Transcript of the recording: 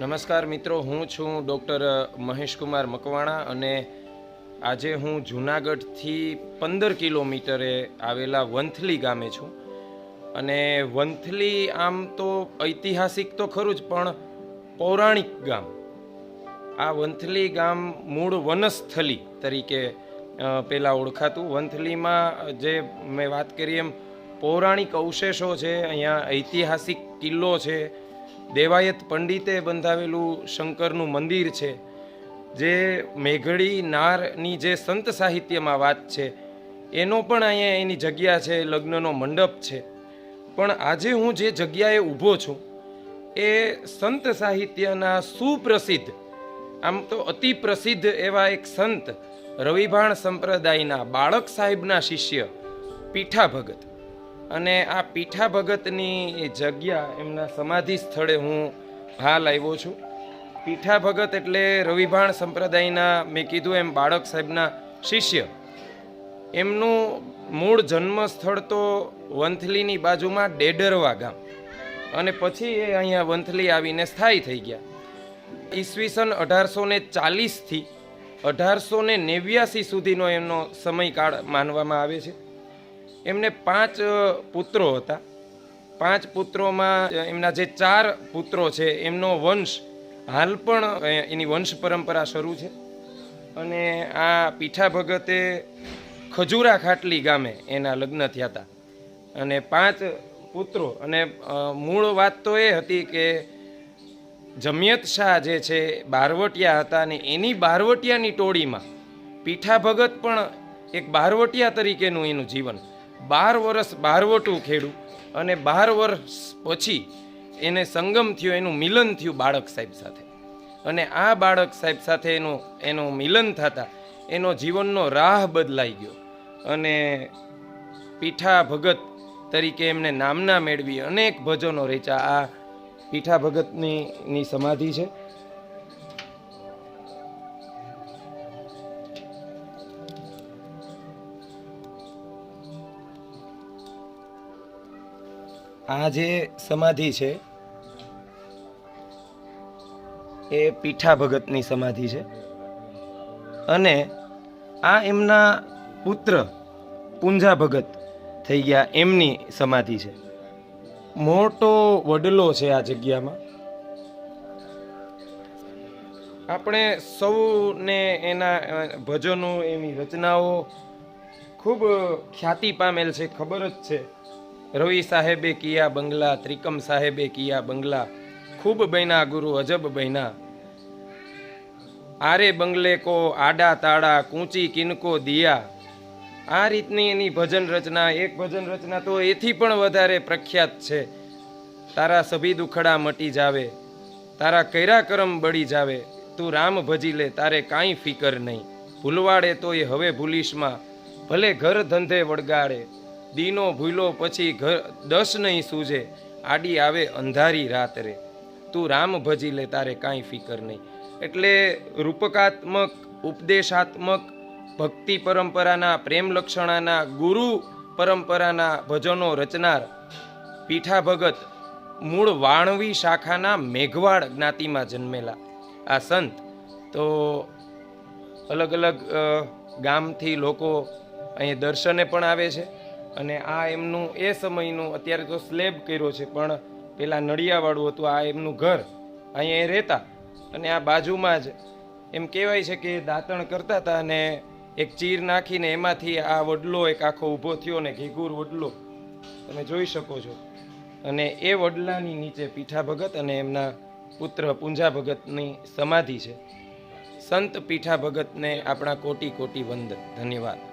નમસ્કાર મિત્રો, હું છું ડૉક્ટર મહેશકુમાર મકવાણા અને આજે હું જુનાગઢથી પંદર કિલોમીટરે આવેલા વંથલી ગામે છું. અને વંથલી આમ તો ઐતિહાસિક તો ખરું જ, પણ પૌરાણિક ગામ. આ વંથલી ગામ મૂળ વનસ્થલી તરીકે પહેલાં ઓળખાતું. વંથલીમાં જે મેં વાત કરી એમ, પૌરાણિક અવશેષો છે, અહીંયા ઐતિહાસિક કિલ્લો છે દેવાયત પંડિતે બંધાવેલું શંકરનું મંદિર છે, જે મેઘડી નારની જે સંત સાહિત્યમાં વાત છે, એનો પણ અહીંયા એની જગ્યા છે, લગ્નનો મંડપ છે. પણ આજે હું જે જગ્યાએ ઊભો છું, એ સંત સાહિત્યના સુપ્રસિદ્ધ, આમ તો અતિ પ્રસિદ્ધ એવા એક સંત, રવિભાણ સંપ્રદાયના બાળક સાહેબના શિષ્ય પીઠા ભગત અને આ પીઠા ભગતની જગ્યા એમના સમાધિ સ્થળે હું હાલ આવ્યો છું. પીઠા ભગત એટલે રવિભાણ સંપ્રદાયના, મેં કીધું એમ, બાળક સાહેબના શિષ્ય. એમનું મૂળ જન્મ સ્થળ તો વંથલીની બાજુમાં ડેડરવા ગામ. અને પછી એ અહીંયા વંથલી આવીને સ્થાયી થઈ ગયા. ઈસવીસન અઢારસો ને ચાલીસથી અઢારસો ને નેવ્યાસી સુધીનો એમનો સમયકાળ માનવામાં આવે છે. એમને પાંચ પુત્રો હતા. પાંચ પુત્રોમાં એમના જે ચાર પુત્રો છે, એમનો વંશ હાલ પણ એની વંશ પરંપરા શરૂ છે. અને આ પીઠા ભગતે ખજૂરા ખાટલી ગામે એના લગ્ન થયા હતા. અને પાંચ પુત્રો, અને મૂળ વાત તો એ હતી કે જમિયત શાહ જે છે, બારવટિયા હતા અને એની બારવટિયાની ટોળીમાં પીઠા ભગત પણ એક બારવટિયા તરીકેનું એનું જીવન બાર વર્ષ બારવટું ખેડું અને બાર વર્ષ પછી એને સંગમ થયો, એનું મિલન થયું બાળક સાહેબ સાથે. અને આ બાળક સાહેબ સાથે એનું એનું મિલન થતા એનો જીવનનો રાહ બદલાઈ ગયો. અને પીઠા ભગત તરીકે એમને નામના મેળવી અનેક ભજનો રેચા આ પીઠા ભગતની સમાધિ છે. આ જે સમાધિ છે, એ પીઠા ભગતની સમાધિ છે. અને આ એમના પુત્ર પૂંજા ભગત થઈ ગયા, એમની સમાધિ છે. મોટો વડલો છે આ જગ્યામાં. આપણે સૌને એના ભજનો એની રચનાઓ ખૂબ ખ્યાતિ પામેલ છે, ખબર જ છે. રવિ સાહેબે કિયા બંગલા, ત્રિકમ સાહેબે કિયા બંગલા, ખૂબ બૈના ગુરુ અજબ બૈના. આરે બંગલે કો આડા તાળા કૂંચી કિનકો દિયા. આ રીતની એની ભજન રચના, એક ભજન રચના તો એથી પણ વધારે પ્રખ્યાત છે. તારા સભી દુખડા મટી જાવે, તારા કૈરા કરમ બળી જાવે. તું રામ ભજી લે, તારે કાંઈ ફિકર નહીં. ભૂલવાડે તો એ હવે ભૂલીશમાં, ભલે ઘર ધંધે વળગાડે. દીનો ભૂલો પછી ઘર દસ નહીં સૂજે, આડી આવે અંધારી રાત રે તું રામ ભજી લે, તારે કાંઈ ફિકર નહીં. એટલે રૂપકાત્મક, ઉપદેશાત્મક, ભક્તિ પરંપરાના, પ્રેમ લક્ષણાના, ગુરુ પરંપરાના ભજનો રચનાર પીઠા ભગત મૂળ વાણવી શાખાના મેઘવાડ જ્ઞાતિમાં જન્મેલા. આ સંત તો અલગ અલગ ગામથી લોકો અહીં દર્શને પણ આવે છે. અને આ એમનું એ સમયનું અત્યારે તો સ્લેબ કર્યો છે, પણ પેલા નડિયાવાળું હતું, આ એમનું ઘર અહીંયા એ રહેતા. અને આ બાજુમાં જ એમ કહેવાય છે કે દાંતણ કરતા હતા અને એક ચીર નાખીને એમાંથી આ વડલો એક આખો ઊભો થયો ને ઘીઘુર વડલો. તમે જોઈ શકો છો. અને એ વડલાની નીચે પીઠા ભગત અને એમના પુત્ર પૂંજા ભગતની સમાધિ છે. સંત પીઠા ભગતને આપણા કોટી કોટી વંદન ધન્યવાદ.